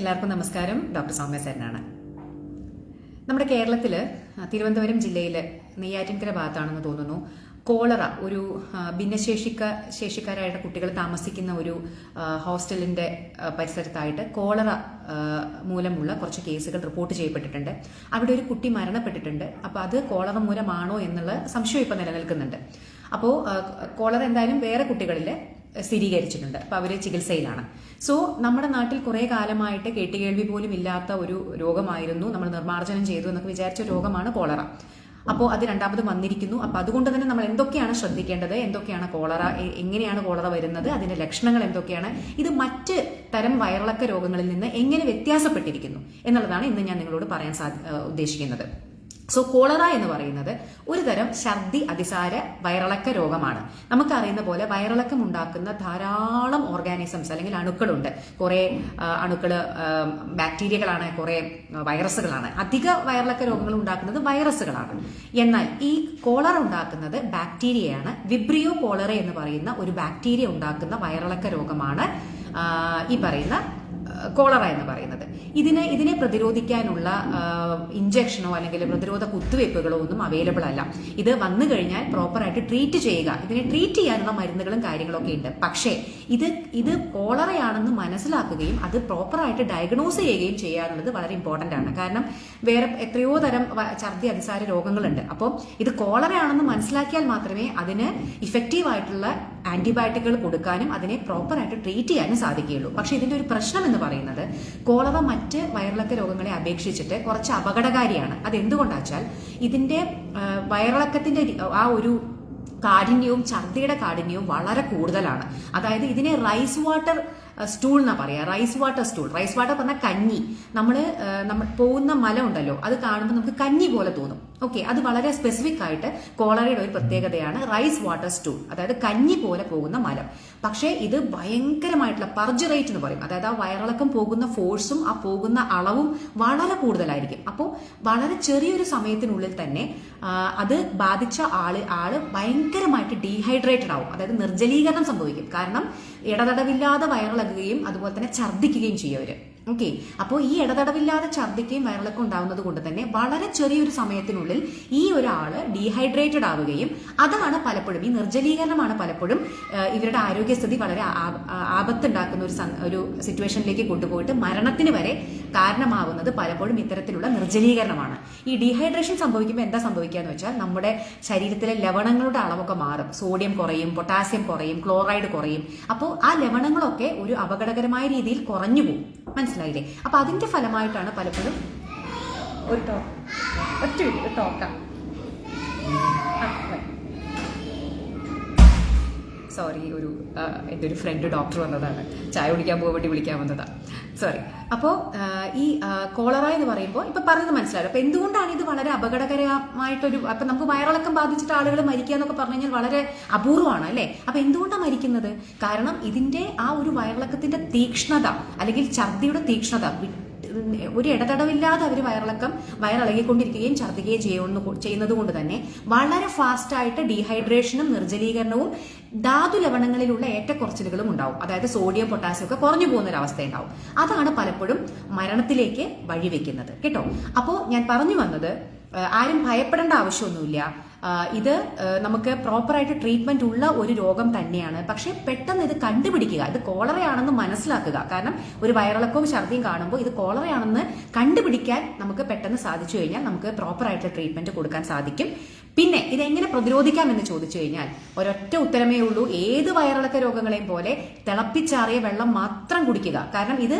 എല്ലാവർക്കും നമസ്കാരം. ഡോക്ടർ സൗമ്യ സരനാണ് നമ്മുടെ കേരളത്തിൽ തിരുവനന്തപുരം ജില്ലയിൽ നെയ്യാറ്റിൻകര ഭാഗത്താണെന്ന് തോന്നുന്നു. കോളറ ഒരു ഭിന്നശേഷിക്ക ശേഷിക്കാരായിട്ട് കുട്ടികൾ താമസിക്കുന്ന ഒരു ഹോസ്റ്റലിന്റെ പരിസരത്തായിട്ട് കോളറ മൂലമുള്ള കുറച്ച് കേസുകൾ റിപ്പോർട്ട് ചെയ്യപ്പെട്ടിട്ടുണ്ട്. അവിടെ ഒരു കുട്ടി മരണപ്പെട്ടിട്ടുണ്ട്. അപ്പോൾ അത് കോളറ മൂലമാണോ എന്നുള്ള സംശയം ഇപ്പോൾ നിലനിൽക്കുന്നുണ്ട്. അപ്പോൾ കോളറ എന്തായാലും വേറെ കുട്ടികളിൽ സ്ഥിരീകരിച്ചിട്ടുണ്ട്. അപ്പോൾ അവർ ചികിത്സയിലാണ്. സോ നമ്മുടെ നാട്ടിൽ കുറേ കാലമായിട്ട് കേട്ടുകേൾവി പോലും ഇല്ലാത്ത ഒരു രോഗമായിരുന്നു. നമ്മൾ നിർമ്മാർജനം ചെയ്തു എന്നൊക്കെ വിചാരിച്ച രോഗമാണ് കോളറ. അപ്പോൾ അത് രണ്ടാമത് വന്നിരിക്കുന്നു. അപ്പോൾ അതുകൊണ്ട് തന്നെ നമ്മൾ എന്തൊക്കെയാണ് ശ്രദ്ധിക്കേണ്ടത്? എന്തൊക്കെയാണ് കോളറ? എങ്ങനെയാണ് കോളറ വരുന്നത്? അതിന്റെ ലക്ഷണങ്ങൾ എന്തൊക്കെയാണ്? ഇത് മറ്റ് തരം വയറിളക്ക രോഗങ്ങളിൽ നിന്ന് എങ്ങനെ വ്യത്യാസപ്പെട്ടിരിക്കുന്നു? എന്നുള്ളതാണ് ഇന്ന് ഞാൻ നിങ്ങളോട് പറയാൻ ഉദ്ദേശിക്കുന്നത്. സോ കോളറ എന്ന് പറയുന്നത് ഒരു തരം ഛർദി അതിസാര വയറിളക്ക രോഗമാണ്. നമുക്കറിയുന്ന പോലെ വയറിളക്കം ഉണ്ടാക്കുന്ന ധാരാളം ഓർഗാനിസംസ് അല്ലെങ്കിൽ അണുക്കളുണ്ട്. കുറെ അണുക്കൾ ബാക്ടീരിയകളാണ് കുറെ വൈറസുകളാണ് അധിക വയറിളക്ക രോഗങ്ങൾ ഉണ്ടാക്കുന്നത് വൈറസുകളാണ് എന്നാൽ ഈ കോളറ ഉണ്ടാക്കുന്നത് ബാക്ടീരിയയാണ് വിബ്രിയോ കോളറ എന്ന് പറയുന്ന ഒരു ബാക്ടീരിയ ഉണ്ടാക്കുന്ന വയറിളക്ക രോഗമാണ് ഈ പറയുന്ന കോളറ എന്ന് പറയുന്നത്. ഇതിനെ ഇതിനെ പ്രതിരോധിക്കാനുള്ള ഇഞ്ചക്ഷനോ അല്ലെങ്കിൽ പ്രതിരോധ കുത്തിവയ്പ്പുകളോ ഒന്നും അവൈലബിൾ അല്ല. ഇത് വന്നു കഴിഞ്ഞാൽ പ്രോപ്പറായിട്ട് ട്രീറ്റ് ചെയ്യുക. ഇതിനെ ട്രീറ്റ് ചെയ്യാനുള്ള മരുന്നുകളും കാര്യങ്ങളൊക്കെ ഉണ്ട്. പക്ഷേ ഇത് ഇത് കോളറയാണെന്ന് മനസ്സിലാക്കുകയും അത് പ്രോപ്പറായിട്ട് ഡയഗ്നോസ് ചെയ്യുകയും ചെയ്യുക എന്നുള്ളത് വളരെ ഇമ്പോർട്ടന്റ് ആണ്. കാരണം വേറെ എത്രയോ തരം ഛർദി അതിസാര രോഗങ്ങളുണ്ട്. അപ്പോൾ ഇത് കോളറയാണെന്ന് മനസ്സിലാക്കിയാൽ മാത്രമേ അതിന് ഇഫക്റ്റീവ് ആയിട്ടുള്ള ആന്റിബയോട്ടിക്കുകൾ കൊടുക്കാനും അതിനെ പ്രോപ്പറായിട്ട് ട്രീറ്റ് ചെയ്യാനും സാധിക്കുകയുള്ളൂ. പക്ഷെ ഇതിന്റെ ഒരു പ്രശ്നം എന്ന് പറയുന്നത് കോളറ മറ്റ് വയറിളക്ക രോഗങ്ങളെ അപേക്ഷിച്ചിട്ട് കുറച്ച് അപകടകാരിയാണ്. അത് എന്തുകൊണ്ടാച്ചാൽ ഇതിന്റെ വയറിളക്കത്തിന്റെ ആ ഒരു കാഠിന്യവും ഛർദിയുടെ കാഠിന്യവും വളരെ കൂടുതലാണ്. അതായത് ഇതിനെ റൈസ് വാട്ടർ സ്റ്റൂൾ എന്നാ പറയാ. Rice water stool. Rice water പറഞ്ഞാൽ കഞ്ഞി. നമ്മൾ നമ്മൾ പോകുന്ന മല ഉണ്ടല്ലോ അത് കാണുമ്പോൾ നമുക്ക് കഞ്ഞി പോലെ തോന്നും. ഓക്കെ അത് വളരെ സ്പെസിഫിക് ആയിട്ട് കോളറയുടെ ഒരു പ്രത്യേകതയാണ് റൈസ് വാട്ടർ സ്റ്റൂൾ അതായത് കഞ്ഞി പോലെ പോകുന്ന മലം പക്ഷേ ഇത് ഭയങ്കരമായിട്ടുള്ള പർജ് റേറ്റ് എന്ന് പറയും. അതായത് ആ വയറിളക്കം പോകുന്ന ഫോഴ്സും ആ പോകുന്ന അളവും വളരെ കൂടുതലായിരിക്കും. അപ്പോൾ വളരെ ചെറിയൊരു സമയത്തിനുള്ളിൽ തന്നെ അത് ബാധിച്ച ആൾ ആൾ ഭയങ്കരമായിട്ട് ഡീഹൈഡ്രേറ്റഡ് ആവും. അതായത് നിർജലീകരണം സംഭവിക്കും. കാരണം ഇടതടവില്ലാതെ വയറിളകുകയും അതുപോലെ തന്നെ ഛർദ്ദിക്കുകയും ചെയ്യും ഓക്കെ അപ്പോൾ ഈ ഇടതടവില്ലാതെ ഛർദ്ദിക്കുകയും വയറിളക്കം ഉണ്ടാവുന്നത് കൊണ്ട് തന്നെ വളരെ ചെറിയൊരു സമയത്തിനുള്ളിൽ ഈ ഒരാൾ ഡീഹൈഡ്രേറ്റഡ് ആവുകയും അതാണ് പലപ്പോഴും ഈ നിർജലീകരണമാണ് പലപ്പോഴും ഇവരുടെ ആരോഗ്യസ്ഥിതി വളരെ ആപത്തുണ്ടാക്കുന്ന ഒരു ഒരു സിറ്റുവേഷനിലേക്ക് കൊണ്ടുപോയിട്ട് മരണത്തിന് വരെ കാരണമാവുന്നത് പലപ്പോഴും ഇത്തരത്തിലുള്ള നിർജലീകരണമാണ്. ഈ ഡീഹൈഡ്രേഷൻ സംഭവിക്കുമ്പോൾ എന്താ സംഭവിക്കുക എന്ന് വെച്ചാൽ നമ്മുടെ ശരീരത്തിലെ ലവണങ്ങളുടെ അളവൊക്കെ മാറും. സോഡിയം കുറയും പൊട്ടാസ്യം കുറയും ക്ലോറൈഡ് കുറയും. അപ്പോൾ ആ ലവണങ്ങളൊക്കെ ഒരു അപകടകരമായ രീതിയിൽ കുറഞ്ഞു പോകും. മനസ്സിലായില്ലേ? അപ്പൊ അതിന്റെ ഫലമായിട്ടാണ് പലപ്പോഴും ഒരു ടോക്ക് ഒറ്റ ഒരു ടോക്കാം. സോറി ഒരു എന്റെ ഒരു ഫ്രണ്ട് ഡോക്ടർ വന്നതാണ്. ചായ കുടിക്കാൻ പോകാൻ വേണ്ടി വിളിക്കാൻ വന്നതാണ് സോറി അപ്പോൾ ഈ കോളറ എന്ന് പറയുമ്പോൾ ഇപ്പം പറഞ്ഞത് മനസ്സിലായോ അപ്പോൾ എന്തുകൊണ്ടാണ് ഇത് വളരെ അപകടകരമായിട്ടൊരു അപ്പം നമുക്ക് വയറിളക്കം ബാധിച്ചിട്ട് ആളുകൾ മരിക്കുക എന്നൊക്കെ പറഞ്ഞു കഴിഞ്ഞാൽ വളരെ അപൂർവമാണ് അല്ലേ? അപ്പം എന്തുകൊണ്ടാണ് മരിക്കുന്നത്? കാരണം ഇതിന്റെ ആ ഒരു വയറിളക്കത്തിന്റെ തീക്ഷ്ണത അല്ലെങ്കിൽ ഛർദിയുടെ തീക്ഷ്ണത ഒരു ഇടതടവില്ലാതെ അവർ വയറിളക്കം വയറിളകിക്കൊണ്ടിരിക്കുകയും ഛർദ്ദിക്കുകയും ചെയ്യുന്നു ചെയ്യുന്നത് കൊണ്ട് തന്നെ വളരെ ഫാസ്റ്റായിട്ട് ഡീഹൈഡ്രേഷനും നിർജലീകരണവും ധാതു ലവണങ്ങളിലുള്ള ഏറ്റക്കുറച്ചിലുകളും ഉണ്ടാവും. അതായത് സോഡിയം പൊട്ടാസ്യം ഒക്കെ കുറഞ്ഞു പോകുന്ന ഒരു അവസ്ഥ ഉണ്ടാവും അതാണ് പലപ്പോഴും മരണത്തിലേക്ക് വഴിവെക്കുന്നത്. കേട്ടോ? അപ്പോൾ ഞാൻ പറഞ്ഞു വന്നത് ആരും ഭയപ്പെടേണ്ട ആവശ്യമൊന്നുമില്ല. ഇത് നമുക്ക് പ്രോപ്പറായിട്ട് ട്രീറ്റ്മെന്റ് ഉള്ള ഒരു രോഗം തന്നെയാണ്. പക്ഷേ പെട്ടെന്ന് ഇത് കണ്ടുപിടിക്കുക. ഇത് കോളറയാണെന്ന് മനസ്സിലാക്കുക. കാരണം ഒരു വയറിളക്കവും ഛർദിയും കാണുമ്പോൾ ഇത് കോളറയാണെന്ന് കണ്ടുപിടിക്കാൻ നമുക്ക് പെട്ടെന്ന് സാധിച്ചു കഴിഞ്ഞാൽ നമുക്ക് പ്രോപ്പറായിട്ട് ട്രീറ്റ്മെന്റ് കൊടുക്കാൻ സാധിക്കും. പിന്നെ ഇതെങ്ങനെ പ്രതിരോധിക്കാം എന്ന് ചോദിച്ചു കഴിഞ്ഞാൽ ഒരൊറ്റ ഉത്തരമേ ഉള്ളൂ. ഏത് വയറിളക്ക രോഗങ്ങളെയും പോലെ തിളപ്പിച്ചാറിയ വെള്ളം മാത്രം കുടിക്കുക. കാരണം ഇത്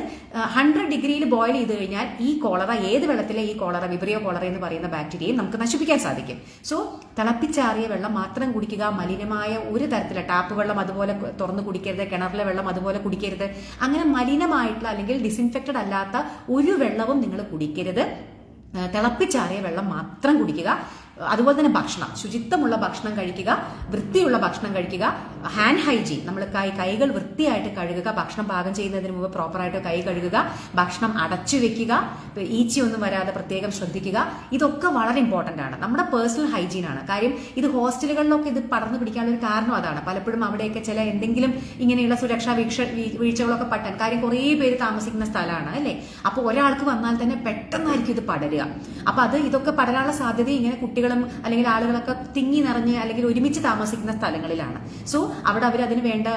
ഹൺഡ്രഡ് ഡിഗ്രിയിൽ ബോയിൽ ചെയ്ത് കഴിഞ്ഞാൽ ഈ കോളറ ഏത് വെള്ളത്തിലെ ഈ കോളറ വിബ്രിയോ കോളറ എന്ന് പറയുന്ന ബാക്ടീരിയയും നമുക്ക് നശിപ്പിക്കാൻ സാധിക്കും. സോ തിളപ്പിച്ചാറിയ വെള്ളം മാത്രം കുടിക്കുക മലിനമായ ഒരു തരത്തിലെ ടാപ്പ് വെള്ളം അതുപോലെ തുറന്ന് കുടിക്കരുത് കിണറിലെ വെള്ളം അതുപോലെ കുടിക്കരുത്. അങ്ങനെ മലിനമായിട്ടുള്ള അല്ലെങ്കിൽ ഡിസിൻഫെക്റ്റഡ് അല്ലാത്ത ഒരു വെള്ളവും നിങ്ങൾ കുടിക്കരുത്. തിളപ്പിച്ചാറിയ വെള്ളം മാത്രം കുടിക്കുക. അതുപോലെ തന്നെ ഭക്ഷണം. ശുചിത്വമുള്ള ഭക്ഷണം കഴിക്കുക വൃത്തിയുള്ള ഭക്ഷണം കഴിക്കുക ഹാൻഡ് ഹൈജീൻ നമ്മൾ കൈ കൈകൾ വൃത്തിയായിട്ട് കഴുകുക ഭക്ഷണം പാകം ചെയ്യുന്നതിന് മുമ്പ് പ്രോപ്പറായിട്ട് കൈ കഴുകുക ഭക്ഷണം അടച്ചു വെക്കുക ഈച്ചി ഒന്നും വരാതെ പ്രത്യേകം ശ്രദ്ധിക്കുക. ഇതൊക്കെ വളരെ ഇമ്പോർട്ടന്റ് ആണ്. നമ്മുടെ പേഴ്സണൽ ഹൈജീൻ ആണ്. കാര്യം ഇത് ഹോസ്റ്റലുകളിലൊക്കെ ഇത് പടർന്നു പിടിക്കാനുള്ള ഒരു കാരണം അതാണ്. പലപ്പോഴും അവിടെയൊക്കെ ചില എന്തെങ്കിലും ഇങ്ങനെയുള്ള സുരക്ഷാ വീക്ഷ വീഴ്ചകളൊക്കെ പറ്റാൻ. കാര്യം കുറേ പേര് താമസിക്കുന്ന സ്ഥലമാണ് അല്ലേ? അപ്പോൾ ഒരാൾക്ക് വന്നാൽ തന്നെ പെട്ടെന്നായിരിക്കും ഇത് പടരുക. അപ്പോൾ അത് ഇതൊക്കെ പടരാനുള്ള സാധ്യത ഇങ്ങനെ കുട്ടികളും അല്ലെങ്കിൽ ആളുകളൊക്കെ തിങ്ങി നിറഞ്ഞ് അല്ലെങ്കിൽ ഒരുമിച്ച് താമസിക്കുന്ന സ്ഥലങ്ങളിലാണ്. സോ അവിടെ അവർ അതിന് വേണ്ട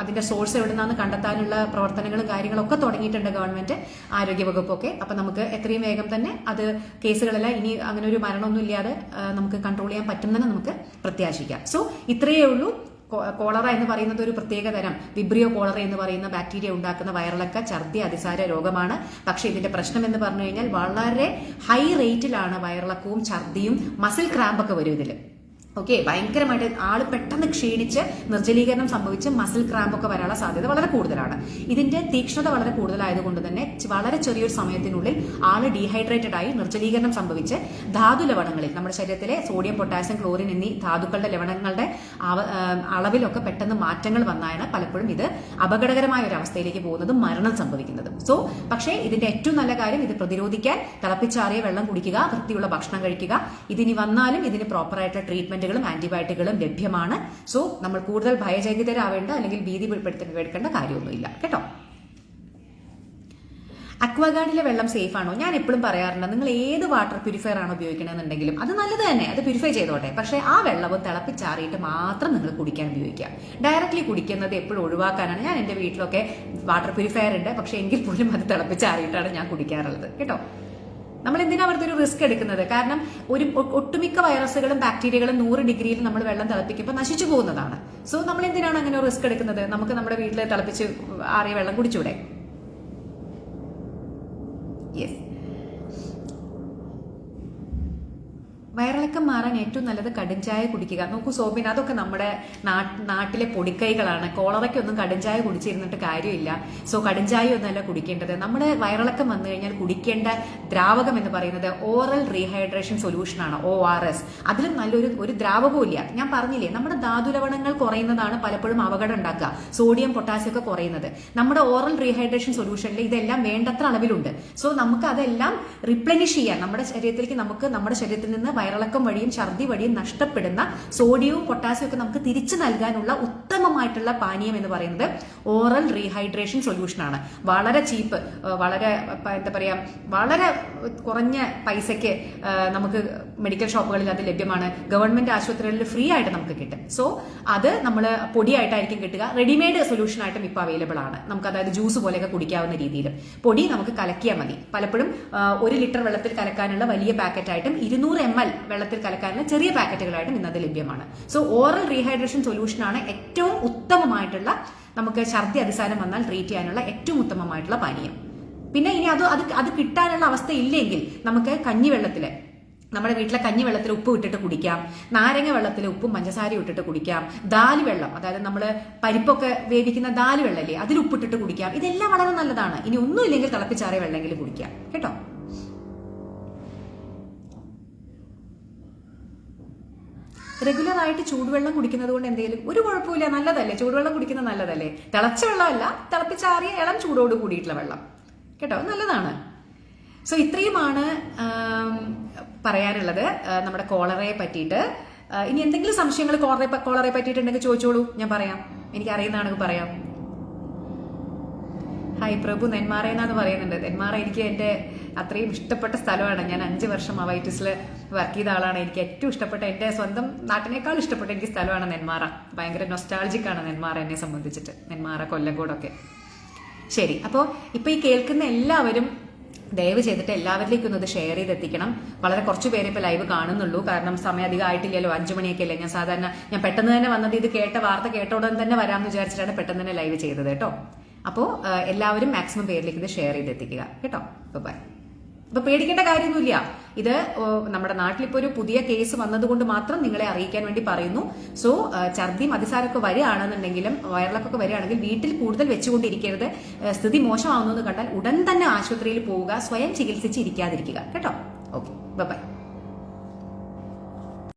അതിന്റെ സോഴ്സ് എവിടെ നിന്നാണ് കണ്ടെത്താനുള്ള പ്രവർത്തനങ്ങളും കാര്യങ്ങളൊക്കെ തുടങ്ങിയിട്ടുണ്ട് ഗവൺമെന്റ് ആരോഗ്യ വകുപ്പൊക്കെ അപ്പൊ നമുക്ക് എത്രയും വേഗം തന്നെ അത് കേസുകളെല്ലാം ഇനി അങ്ങനെ ഒരു മരണമൊന്നും ഇല്ലാതെ നമുക്ക് കൺട്രോൾ ചെയ്യാൻ പറ്റുന്നതെന്ന് നമുക്ക് പ്രത്യാശിക്കാം. സോ ഇത്രയേ ഉള്ളൂ. കോളറ എന്ന് പറയുന്നത് ഒരു പ്രത്യേക തരം. വിബ്രിയോ കോളറ എന്ന് പറയുന്ന ബാക്ടീരിയ ഉണ്ടാക്കുന്ന വയറിളക്ക ഛർദി അതിസാര രോഗമാണ്. പക്ഷേ ഇതിന്റെ പ്രശ്നം എന്ന് പറഞ്ഞു കഴിഞ്ഞാൽ വളരെ ഹൈ റേറ്റിലാണ് വയറിളക്കവും ഛർദിയും മസിൽ ക്രാമ്പൊക്കെ വരും ഇതിൽ ഓക്കെ ഭയങ്കരമായിട്ട് ആൾ പെട്ടെന്ന് ക്ഷീണിച്ച് നിർജലീകരണം സംഭവിച്ച് മസിൽ ക്രാമ്പ് ഒക്കെ വരാനുള്ള സാധ്യത വളരെ കൂടുതലാണ്. ഇതിന്റെ തീക്ഷ്ണത വളരെ കൂടുതലായതുകൊണ്ട് തന്നെ വളരെ ചെറിയൊരു സമയത്തിനുള്ളിൽ ആൾ ഡീഹൈഡ്രേറ്റഡ് ആയി നിർജലീകരണം സംഭവിച്ച് ധാതു ലവണങ്ങളിൽ നമ്മുടെ ശരീരത്തിലെ സോഡിയം പൊട്ടാസ്യം ക്ലോറിൻ എന്നീ ധാതുക്കളുടെ ലവണങ്ങളുടെ അളവിലൊക്കെ പെട്ടെന്ന് മാറ്റങ്ങൾ വന്നാണ് പലപ്പോഴും ഇത് അപകടകരമായ ഒരു അവസ്ഥയിലേക്ക് പോകുന്നതും മരണം സംഭവിക്കുന്നതും. സോ പക്ഷേ ഇതിന്റെ ഏറ്റവും നല്ല കാര്യം ഇത് പ്രതിരോധിക്കാൻ തിളപ്പിച്ചാറിയ വെള്ളം കുടിക്കുക വൃത്തിയുള്ള ഭക്ഷണം കഴിക്കുക. ഇതിനി വന്നാലും ഇതിന് പ്രോപ്പറായിട്ടുള്ള ട്രീറ്റ്മെന്റുകളും ആന്റിബയോട്ടിക്കുകളും ലഭ്യമാണ്. സോ നമ്മൾ കൂടുതൽ ഭയചകിതരാവേണ്ട അല്ലെങ്കിൽ ഭീതി പെടുത്തേണ്ട കാര്യമൊന്നുമില്ല. കേട്ടോ? അക്വാഗാർഡിലെ വെള്ളം സേഫ് ആണോ ഞാൻ എപ്പോഴും പറയാറുണ്ട് നിങ്ങൾ ഏത് വാട്ടർ പ്യൂരിഫയർ ആണ് ഉപയോഗിക്കണമെന്നുണ്ടെങ്കിലും അത് നല്ലത് തന്നെ അത് പ്യൂരിഫൈ ചെയ്തോട്ടെ. പക്ഷേ ആ വെള്ളവും തിളപ്പിച്ചാറിയിട്ട് മാത്രം നിങ്ങൾ കുടിക്കാൻ ഉപയോഗിക്കുക. ഡയറക്റ്റ്ലി കുടിക്കുന്നത് എപ്പോഴും ഒഴിവാക്കാനാണ് ഞാൻ എന്റെ വീട്ടിലൊക്കെ വാട്ടർ പ്യൂരിഫയർ ഉണ്ട്. പക്ഷേ എങ്കിൽ പോലും അത് തിളപ്പിച്ചാറിയിട്ടാണ് ഞാൻ കുടിക്കാറുള്ളത്. കേട്ടോ? നമ്മൾ എന്തിനാ വെറുതെ ഒരു റിസ്ക് എടുക്കുന്നത്? കാരണം ഒരു ഒട്ടുമിക്ക വൈറസുകളും ബാക്ടീരിയകളും നൂറ് ഡിഗ്രിയിൽ നമ്മൾ വെള്ളം തിളപ്പിക്കുമ്പോൾ നശിച്ചു പോകുന്നതാണ്. സോ നമ്മൾ എന്തിനാണ് അങ്ങനെ റിസ്ക് എടുക്കുന്നത്? നമുക്ക് നമ്മുടെ വീട്ടിൽ തിളപ്പിച്ച് ആറിയ വെള്ളം കുടിച്ചൂടെ? യെസ് വയറിളക്കം മാറാൻ ഏറ്റവും നല്ലത് കടുംചായ കുടിക്കുക. നോക്കൂ സോബിൻ അതൊക്കെ നമ്മുടെ നാട്ടിലെ പൊടിക്കൈകളാണ്. കോളറയ്ക്കൊന്നും കടുംചായ കുടിച്ചിരുന്നിട്ട് കാര്യമില്ല. സോ കടുംചായ ഒന്നല്ല കുടിക്കേണ്ടത്. നമ്മുടെ വയറിളക്കം വന്നു കഴിഞ്ഞാൽ കുടിക്കേണ്ട ദ്രാവകം എന്ന് പറയുന്നത് ഓറൽ റീഹൈഡ്രേഷൻ സൊല്യൂഷൻ ആണ് ഒ ആർ എസ്. അതിലും നല്ലൊരു ഒരു ദ്രാവകവും ഇല്ല. ഞാൻ പറഞ്ഞില്ലേ നമ്മുടെ ധാതുലവണങ്ങൾ കുറയുന്നതാണ് പലപ്പോഴും അപകടം ഉണ്ടാക്കുക. സോഡിയം പൊട്ടാസ്യം ഒക്കെ കുറയുന്നത്. നമ്മുടെ ഓറൽ റീഹൈഡ്രേഷൻ സൊല്യൂഷനിൽ ഇതെല്ലാം വേണ്ടത്ര അളവിലുണ്ട്. സോ നമുക്ക് അതെല്ലാം റിപ്ലനിഷ് ചെയ്യാൻ നമ്മുടെ ശരീരത്തിലേക്ക് നമുക്ക് നമ്മുടെ ശരീരത്തിൽ നിന്ന് വയറിളക്കം വഴിയും ഛർദി വഴിയും നഷ്ടപ്പെടുന്ന സോഡിയവും പൊട്ടാസ്യവും ഒക്കെ നമുക്ക് തിരിച്ചു നൽകാനുള്ള ഉത്തമമായിട്ടുള്ള പാനീയം എന്ന് പറയുന്നത് ഓറൽ റീഹൈഡ്രേഷൻ സൊല്യൂഷൻ ആണ്. വളരെ ചീപ്പ് വളരെ എന്താ പറയുക വളരെ കുറഞ്ഞ പൈസയ്ക്ക് നമുക്ക് മെഡിക്കൽ ഷോപ്പുകളിൽ അത് ലഭ്യമാണ്. ഗവൺമെന്റ് ആശുപത്രികളിൽ ഫ്രീ ആയിട്ട് നമുക്ക് കിട്ടും. സോ അത് നമ്മൾ പൊടിയായിട്ടായിരിക്കും കിട്ടുക. റെഡിമെയ്ഡ് സൊല്യൂഷൻ ആയിട്ടും ഇപ്പോൾ അവൈലബിൾ ആണ്. നമുക്ക് അതായത് ജ്യൂസ് പോലെയൊക്കെ കുടിക്കാവുന്ന രീതിയിൽ പൊടി നമുക്ക് കലക്കിയാൽ മതി. പലപ്പോഴും ഒരു ലിറ്റർ വെള്ളത്തിൽ കലക്കാനുള്ള വലിയ പാക്കറ്റായിട്ടും ഇരുന്നൂറ് എം എൽ വെള്ളത്തിൽ കലക്കാനുള്ള ചെറിയ പാക്കറ്റുകളായിട്ടും ഇന്നത് ലഭ്യമാണ്. സോ ഓറൽ റീഹൈഡ്രേഷൻ സൊല്യൂഷൻ ആണ് ഏറ്റവും ഉത്തമമായിട്ടുള്ള നമുക്ക് ഛർദി അതിസാരം വന്നാൽ ട്രീറ്റ് ചെയ്യാനുള്ള ഏറ്റവും ഉത്തമമായിട്ടുള്ള പാനീയം. പിന്നെ ഇനി അത് അത് അത് കിട്ടാനുള്ള അവസ്ഥ ഇല്ലെങ്കിൽ നമുക്ക് കഞ്ഞിവെള്ളത്തിൽ നമ്മുടെ വീട്ടിലെ കഞ്ഞി വെള്ളത്തിൽ ഉപ്പ് ഇട്ടിട്ട് കുടിക്കാം. നാരങ്ങ വെള്ളത്തിൽ ഉപ്പും പഞ്ചസാരയും ഇട്ടിട്ട് കുടിക്കാം. ദാൽ വെള്ളം അതായത് നമ്മൾ പരിപ്പൊക്കെ വേവിക്കുന്ന ദാൽ വെള്ളമില്ലേ അതിൽ ഉപ്പിട്ടിട്ട് കുടിക്കാം. ഇതെല്ലാം വളരെ നല്ലതാണ്. ഇനി ഒന്നുമില്ലെങ്കിൽ തിളപ്പിച്ചാറിയ വെള്ളമെങ്കിലും കുടിക്കാം. കേട്ടോ? റെഗുലർ ആയിട്ട് ചൂടുവെള്ളം കുടിക്കുന്നത് കൊണ്ട് എന്തെങ്കിലും ഒരു കുഴപ്പമില്ല നല്ലതല്ലേ? ചൂടുവെള്ളം കുടിക്കുന്നത് നല്ലതല്ലേ? തിളച്ച വെള്ളമല്ല തിളപ്പിച്ചാറിയ ഇളം ചൂടോട് കൂടിയിട്ടുള്ള വെള്ളം. കേട്ടോ? നല്ലതാണ്. സോ ഇത്രയുമാണ് പറയാനുള്ളത്. നമ്മുടെ കോളറയെ പറ്റിയിട്ട്. ഇനി എന്തെങ്കിലും സംശയങ്ങൾ കോളറെ കോളറെ പറ്റിയിട്ടുണ്ടെങ്കിൽ ചോദിച്ചോളൂ. ഞാൻ പറയാം. എനിക്ക് അറിയുന്നതാണെങ്കിൽ പറയാം. ഹായ് പ്രഭു നെന്മാറ എന്നാണ് പറയുന്നുണ്ട്. നെന്മാറ എനിക്ക് എന്റെ അത്രയും ഇഷ്ടപ്പെട്ട സ്ഥലമാണ്. ഞാൻ അഞ്ച് വർഷം അവൈറ്റിസിൽ വർക്ക് ചെയ്ത ആളാണ്. എനിക്ക് ഏറ്റവും ഇഷ്ടപ്പെട്ട എന്റെ സ്വന്തം നാട്ടിനേക്കാൾ ഇഷ്ടപ്പെട്ട എനിക്ക് സ്ഥലമാണ് നെന്മാറ. ഭയങ്കര നൊസ്റ്റാൾജിക് ആണ് നെന്മാറ എന്നെ സംബന്ധിച്ചിട്ട്. നെന്മാറ കൊല്ലങ്കോടൊക്കെ. ശരി അപ്പോൾ ഇപ്പോൾ ഈ കേൾക്കുന്ന എല്ലാവരും ദയവ് ചെയ്തിട്ട് എല്ലാവരിലേക്കും ഒന്ന് ഷെയർ ചെയ്തെത്തിക്കണം. വളരെ കുറച്ച് പേരെ ഇപ്പോൾ ലൈവ് കാണുന്നുള്ളൂ. കാരണം സമയം അധികം ആയിട്ടില്ലല്ലോ. അഞ്ചു മണിയൊക്കെ അല്ലേ ഞാൻ സാധാരണ ഞാൻ പെട്ടെന്ന് തന്നെ വന്നത് ഇത് കേട്ട വാർത്ത കേട്ട ഉടൻ തന്നെ വരാമെന്ന് വിചാരിച്ചിട്ടാണ് പെട്ടെന്ന് തന്നെ ലൈവ് ചെയ്തത് കേട്ടോ. അപ്പോൾ എല്ലാവരും മാക്സിമം പേരിലേക്ക് ഇത് ഷെയർ ചെയ്തെത്തിക്കുക. കേട്ടോ? ബൈ അപ്പൊ പേടിക്കേണ്ട കാര്യമൊന്നുമില്ല. ഇത് നമ്മുടെ നാട്ടിൽ ഇപ്പോൾ ഒരു പുതിയ കേസ് വന്നതുകൊണ്ട് മാത്രം നിങ്ങളെ അറിയിക്കാൻ വേണ്ടി പറയുന്നു. സോ ഛർദിയും അതിസാരമൊക്കെ വരികയാണെന്നുണ്ടെങ്കിലും വയറിളക്കൊക്കെ വരികയാണെങ്കിൽ വീട്ടിൽ കൂടുതൽ വെച്ചുകൊണ്ടിരിക്കരുത്. സ്ഥിതി മോശമാവുന്നു എന്ന് കണ്ടാൽ ഉടൻ തന്നെ ആശുപത്രിയിൽ പോവുക സ്വയം ചികിത്സിച്ച് ഇരിക്കാതിരിക്കുക. കേട്ടോ? Okay bye